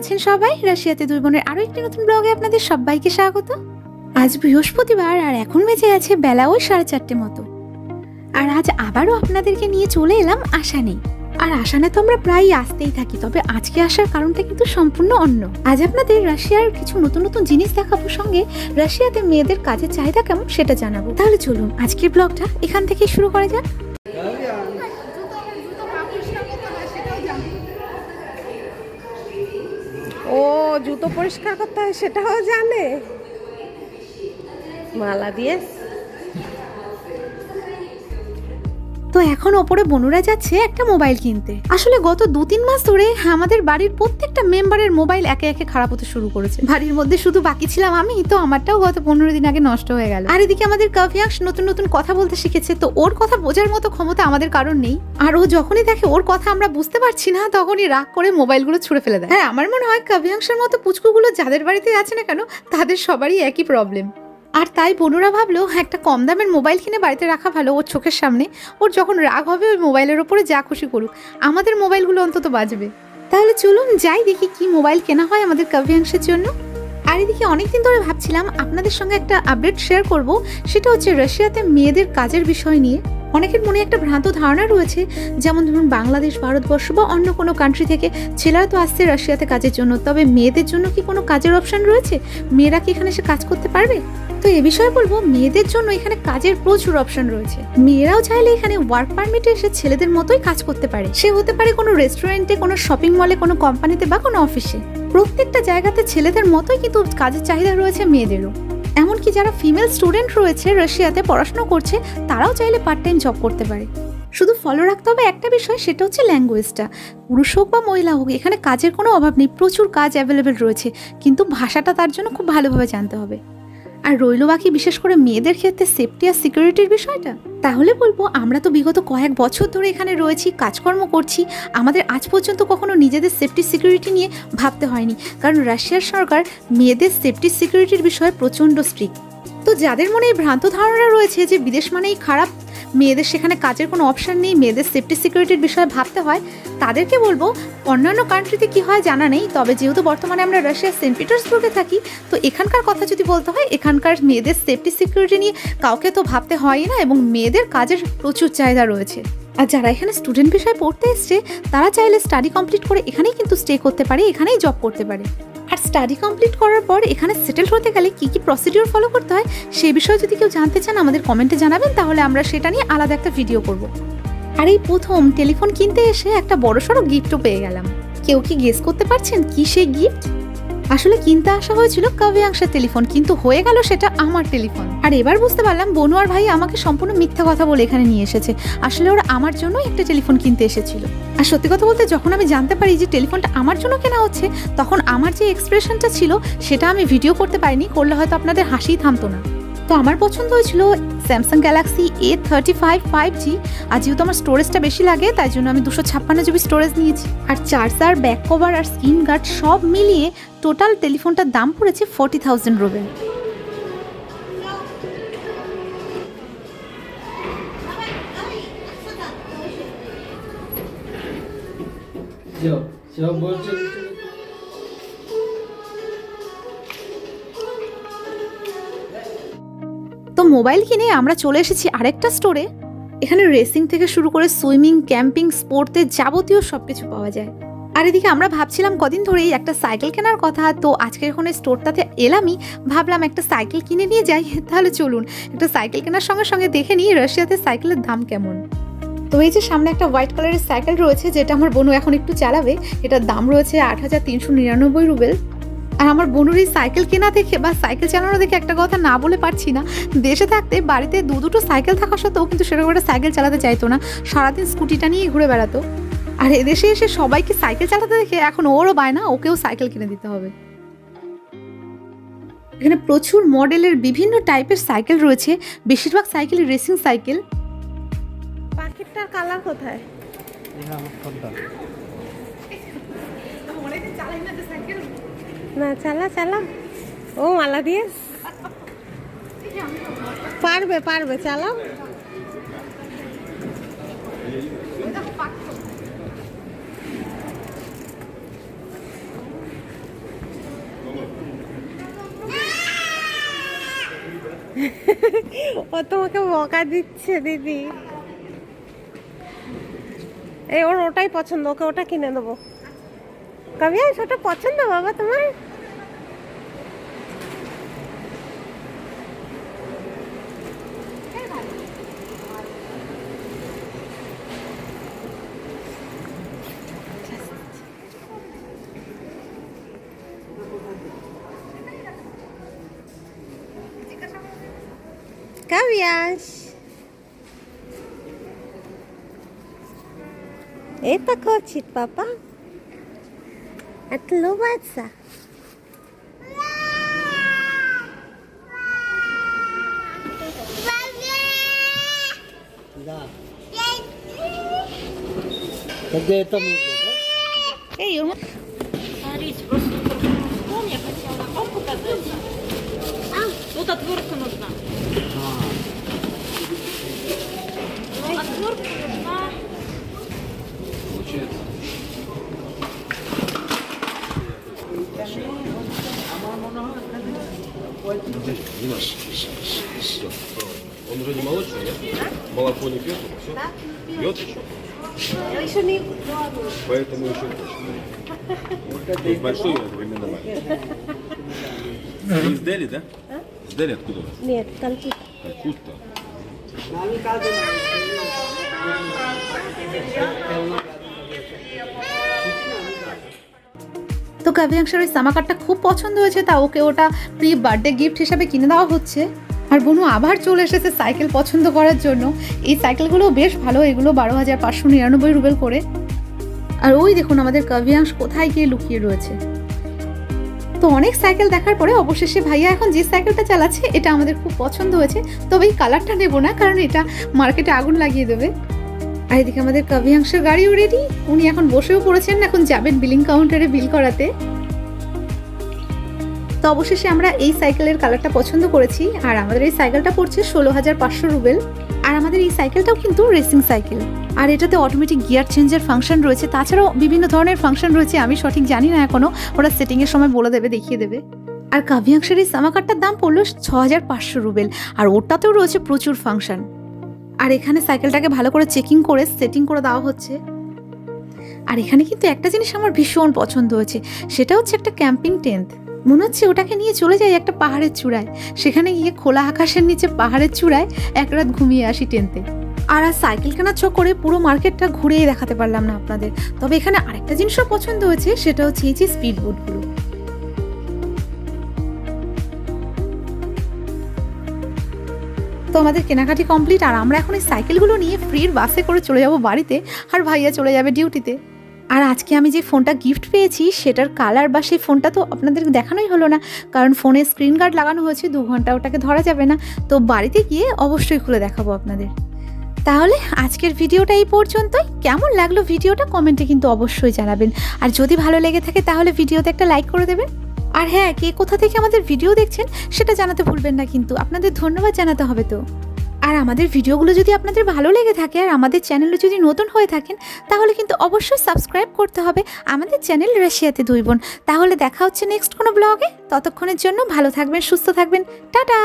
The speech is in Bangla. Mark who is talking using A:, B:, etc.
A: আছেন সবাই? রাশিয়াতে দুই বোনের আরও একটি নতুন ব্লগে আপনাদের সবাইকে স্বাগত। আজ বৃহস্পতিবার আর এখন বেজে আছে বেলা ওই সাড়ে চারটে মতো। আর আজ আবারও আপনাদেরকে নিয়ে চলে এলাম আশা নেই। আর আসানে তো আমরা প্রায়ই আসতেই থাকি, তবে আজকে আসার কারণটা কিন্তু সম্পূর্ণ অন্য। আজ আপনাদের রাশিয়ার কিছু নতুন নতুন জিনিস দেখাবো সঙ্গে রাশিয়াতে মেয়েদের কাজের চাহিদা কেমন সেটা জানাব। তাহলে চলুন আজকের ব্লগটা এখান থেকেই শুরু করা যাক
B: ও জুতো পরিষ্কার করতে হয় সেটাও জানে। মালা দিয়ে
A: এখন ওপরে বনুরা যাচ্ছে একটা মোবাইল কিনতে। আসলে গত দু তিন মাস ধরে আমাদের বাড়ির প্রত্যেকটা মেম্বারের মোবাইল একে একে খারাপ হতে শুরু করেছে। বাড়ির মধ্যে শুধু বাকি ছিলাম আমি, তো আমারটাও গত পনেরো দিন আগে নষ্ট হয়ে গেল। আর এদিকে আমাদের কাভিয়াংশ নতুন নতুন কথা বলতে শিখেছে, তো ওর কথা বোঝার মতো ক্ষমতা আমাদের কারণ নেই। আর ও যখনই দেখে ওর কথা আমরা বুঝতে পারছি না, তখনই রাগ করে মোবাইলগুলো ছুঁড়ে ফেলে দেয়। হ্যাঁ আমার মনে হয় কাভিয়াংশের মতো পুচকুগুলো যাদের বাড়িতে আছে না কেন, তাদের সবারই একই প্রবলেম আর তাই বনুরা ভাবলো একটা কম দামের মোবাইল কিনে বাড়িতে রাখা ভালো ওর চোখের সামনে। ওর যখন রাগ হবে, ওই মোবাইলের ওপরে যা খুশি করুক। আমাদের মোবাইলগুলো অন্তত বাজবে। তাহলে চলুন যাই দেখি কি মোবাইল কেনা হয় আমাদের কাব্যাংশের জন্য। আর এদিকে অনেকদিন ধরে ভাবছিলাম আপনাদের সঙ্গে একটা আপডেট শেয়ার করব। সেটা হচ্ছে রাশিয়াতে মেয়েদের কাজের বিষয় নিয়ে। অনেকের মনে একটা ভ্রান্ত ধারণা রয়েছে, যেমন ধরুন বাংলাদেশ, ভারতবর্ষ বা অন্য কোনো কান্ট্রি থেকে, ছেলেরা তো আসছে রাশিয়াতে কাজের জন্য, তবে মেয়েদের জন্য কি কোনো কাজের অপশন রয়েছে? মেয়েরা কি এখানে এসে কাজ করতে পারবে? তো এ বিষয়ে বলব, মেয়েদের জন্য এখানে কাজের প্রচুর অপশন রয়েছে। মেয়েরাও চাইলে এখানে ওয়ার্ক পারমিটে এসে ছেলেদের মতোই কাজ করতে পারে। সে হতে পারে কোনো রেস্টুরেন্টে কোনো শপিং মলে কোনো কোম্পানিতে বা কোনো অফিসে প্রত্যেকটা জায়গাতে ছেলেদের মতোই কিন্তু কাজের চাহিদা রয়েছে মেয়েদেরও। এমনকি যারা ফিমেল স্টুডেন্ট রয়েছে রাশিয়াতে পড়াশোনা করছে, তারাও চাইলে পার্ট টাইম জব করতে পারে। শুধু ফলো রাখতে হবে একটা বিষয়, সেটা হচ্ছে ল্যাঙ্গুয়েজটা পুরুষ হোক বা মহিলা হোক, এখানে কাজের কোনো অভাব নেই, প্রচুর কাজ অ্যাভেলেবেল রয়েছে। কিন্তু ভাষাটা তার জন্য খুব ভালোভাবে জানতে হবে। আর রইল বাকি বিশেষ করে মেয়েদের ক্ষেত্রে সেফটি আর সিকিউরিটির বিষয়টা? তাহলে বলব, আমরা তো বিগত কয়েক বছর ধরে এখানে রয়েছি, কাজকর্ম করছি, আমাদের আজ পর্যন্ত কখনো নিজেদের সেফটি সিকিউরিটি নিয়ে ভাবতে হয়নি। কারণ রাশিয়ার সরকার মেয়েদের সেফটি সিকিউরিটির বিষয়ে প্রচণ্ড স্ট্রিক্ট তো যাদের মনে এই ভ্রান্ত ধারণা রয়েছে যে বিদেশ মানেই খারাপ মেয়েদের সেখানে কাজের কোনো অপশান নেই, মেয়েদের সেফটি সিকিউরিটির বিষয়ে ভাবতে হয়। তাদেরকে বলব, অন্যান্য কান্ট্রিতে কি হয় জানা নেই, তবে যেহেতু বর্তমানে আমরা রাশিয়ার সেন্ট পিটার্সবুর্গে থাকি, তো এখানকার কথা যদি বলতে হয়, এখানকার মেয়েদের সেফটি সিকিউরিটি নিয়ে কাউকে তো ভাবতে হয়ই না এবং মেয়েদের কাজের প্রচুর চাহিদা রয়েছে। আর যারা এখানে স্টুডেন্ট বিষয়ে পড়তে এসছে, তারা চাইলে স্টাডি কমপ্লিট করে এখানেই কিন্তু স্টে করতে পারে, এখানেই জব করতে পারে। আর স্টাডি কমপ্লিট করার পর এখানে সেটেল হতে গেলে কি কী প্রসিডিওর ফলো করতে হয়, সে বিষয়ে যদি কেউ জানতে চান, আমাদের কমেন্টে জানাবেন, তাহলে আমরা সেটা নিয়ে আলাদা একটা ভিডিও করব। আর এই প্রথম টেলিফোন কিনতে এসে একটা বড়সড় গিফটও পেয়ে গেলাম। কেউ কি গেস করতে পারছেন কি সেই গিফট আসলে কিনতে আসা হয়েছিল কাব্যাংশের টেলিফোন, কিন্তু হয়ে গেল সেটা আমার টেলিফোন। আর এবার বুঝতে পারলাম বনুয়ার ভাই আমাকে সম্পূর্ণ মিথ্যা কথা বলে এখানে নিয়ে এসেছে। আসলে ওরা আমার জন্য একটা টেলিফোন কিনতে এসেছিল। আর সত্যি কথা বলতে যখন আমি জানতে পারি যে টেলিফোনটা আমার জন্য কেনা হচ্ছে, তখন আমার যে এক্সপ্রেশনটা ছিল, সেটা আমি ভিডিও করতে পারিনি, করলে হয়তো আপনাদের হাসিই থামতো না। তো আমার পছন্দ হয়েছিল Samsung Galaxy A thirty five five G আর যেহেতু আমার স্টোরেজটা বেশি লাগে, তাই জন্য আমি দুশো ছাপ্পান্ন জিবি স্টোরেজ নিয়েছি। আর চার্জার ব্যাক কভার আর স্ক্রিন গার্ড সব মিলিয়ে টোটাল টেলিফোনটার দাম পড়েছে ফোর্টি থাউজেন্ড রুবেল
C: সব বলছে।
A: তো মোবাইল কিনে আমরা চলে এসেছি আরেকটা স্টোরে এখানে রেসিং থেকে শুরু করে সুইমিং ক্যাম্পিং স্পোর্টসের যাবতীয় সব কিছু পাওয়া যায়। আর এদিকে আমরা ভাবছিলাম কদিন ধরেই একটা সাইকেল কেনার কথা, তো আজকে এখন এই স্টোরটাতে এলামই। ভাবলাম একটা সাইকেল কিনে নিয়ে যাই, তাহলে চলুন। একটা সাইকেল কেনার সঙ্গে সঙ্গে দেখে নিই রাশিয়াতে সাইকেলের দাম কেমন। তো এই যে সামনে একটা হোয়াইট কালারের সাইকেল রয়েছে, যেটা আমার বোনু এখন একটু চালাবে, এটার দাম রয়েছে আট হাজার তিনশো নিরানব্বই রুবেল। আর আমার বোনুর এই সাইকেল কেনা দেখে বা সাইকেল চালানো দেখে একটা কথা না বলে পারছি না। দেশে থাকতে বাড়িতে দু দুটো সাইকেল থাকা সত্ত্বেও কিন্তু সেরকম একটা সাইকেল চালাতে চাইতো না। সারাদিন স্কুটিটা নিয়ে ঘুরে বেড়াতো। আর এদেশে এসে সবাইকে সাইকেল চালাতে দেখে এখন ওরও বায়না ওকেও সাইকেল কিনে দিতে হবে। এখানে প্রচুর মডেলের বিভিন্ন টাইপের সাইকেল রয়েছে। বেশিরভাগ সাইকেল রেসিং সাইকেল।
B: পাখিটার কালার কোথায়? না না, চালা চালা। ও, মালা দিয়ে। পারবে পারবে, চালাও। ও তোমাকে বকা দিচ্ছে, দিদি। এই, ওর ওটাই পছন্দ, ওকে ওটা কিনে দেবো কাবিয়া ওটা পছন্দ বাবা তোমার Kawiaś. Eta kocit, papa. отлуваться.
C: Да. Тогда это нужно, да?
A: Эй, он...
D: Смотрите, просто стол, я хотела вам показать. А? Тут отвертка нужна. А. Ну, отвертка нужна.
E: Он уже не молочный, нет? Молоко не пьет? Все? Пьет еще?
B: Еще не
E: Поэтому еще есть большой временно Вы из Дели, да? С Дели откуда?
B: Нет, Калькутта.
E: Калькутта.
A: তো কাব্যাংশের ওই সামাকারটা খুব পছন্দ হয়েছে, তা ওকে ওটা প্রি বার্থডে গিফট হিসাবে কিনে দেওয়া হচ্ছে। আর বনু আবার চলে এসেছে সাইকেল পছন্দ করার জন্য। এই সাইকেলগুলো বেশ ভালো, এগুলো বারো হাজার পাঁচশো নিরানব্বই রুবেল করে। আর ওই দেখুন আমাদের কাব্যাংশ কোথায় গিয়ে লুকিয়ে রয়েছে। তো অনেক সাইকেল দেখার পরে অবশেষে ভাইয়া এখন যে সাইকেলটা চালাচ্ছে, এটা আমাদের খুব পছন্দ হয়েছে। তবে এই কালারটা নেব না, কারণ এটা মার্কেটে আগুন লাগিয়ে দেবে। আর এদিকে আমাদের কাব্যাংশের গাড়িও রেডি উনি এখন বসেও পড়েছেন এখন যাবেন বিলিং কাউন্টারে বিল করাতে। তো অবশেষে আমরা এই সাইকেলের কালারটা পছন্দ করেছি, আর আমাদের এই সাইকেলটা পড়ছে ষোলো হাজার পাঁচশো রুবেল। আর আমাদের এই সাইকেলটাও কিন্তু রেসিং সাইকেল আর এটাতে অটোমেটিক গিয়ার চেঞ্জের ফাংশন রয়েছে, তাছাড়াও বিভিন্ন ধরনের ফাংশন রয়েছে, আমি সঠিক জানি না এখনও, ওরা সেটিংয়ের সময় বলে দেবে, দেখিয়ে দেবে। আর কাভিয়াংশের এই সামাকারটার দাম পড়ল ছ হাজার পাঁচশো রুবেল, আর ওটাতেও রয়েছে প্রচুর ফাংশন আর এখানে সাইকেলটাকে ভালো করে চেকিং করে সেটিং করে দেওয়া হচ্ছে। আর এখানে কিন্তু একটা জিনিস আমার ভীষণ পছন্দ হয়েছে, সেটা হচ্ছে একটা ক্যাম্পিং টেন্ট। মনে হচ্ছে ওটাকে নিয়ে চলে যাই একটা পাহাড়ের চূড়ায়। সেখানে গিয়ে খোলা আকাশের নিচে পাহাড়ের চূড়ায় এক রাত ঘুমিয়ে আসি টেন্টে। আর আর সাইকেল কেনার চক্করে পুরো মার্কেটটা ঘুরেই দেখাতে পারলাম না আপনাদের। তবে এখানে আরেকটা জিনিসও পছন্দ হয়েছে, সেটা হচ্ছে এই যে স্পিড বোটগুলো তো আমাদের কেনাকাটি কমপ্লিট আর আমরা এখন এই সাইকেলগুলো নিয়ে ফ্রির বাসে করে চলে যাব বাড়িতে, আর ভাইয়া চলে যাবে ডিউটিতে আর আজকে আমি যে ফোনটা গিফট পেয়েছি, সেটার কালার বা সেই ফোনটা তো আপনাদের দেখানোই হলো না, কারণ ফোনে স্ক্রিন গার্ড লাগানো হয়েছে, দু ঘণ্টা ওটাকে ধরা যাবে না। তো বাড়িতে গিয়ে অবশ্যই খুলে দেখাবো আপনাদের। তাহলে আজকের ভিডিওটা এই পর্যন্তই। কেমন লাগল ভিডিওটা কমেন্টে কিন্তু অবশ্যই জানাবেন। আর যদি ভালো লেগে থাকে, তাহলে ভিডিওতে একটা লাইক করে দেবেন। আর হ্যাঁ কে কোথা থেকে আমাদের ভিডিও দেখছেন সেটা জানাতে ভুলবেন না কিন্তু। আপনাদের ধন্যবাদ জানাতে হবে তো। আর আমাদের ভিডিওগুলো যদি আপনাদের ভালো লেগে থাকে আর আমাদের চ্যানেলে যদি নতুন হয়ে থাকেন, তাহলে কিন্তু অবশ্যই সাবস্ক্রাইব করতে হবে আমাদের চ্যানেল রাশিয়াতে দুই বোন। তাহলে দেখা হচ্ছে নেক্সট কোনো ব্লগে ততক্ষণের জন্য ভালো থাকবেন, সুস্থ থাকবেন। টাটা!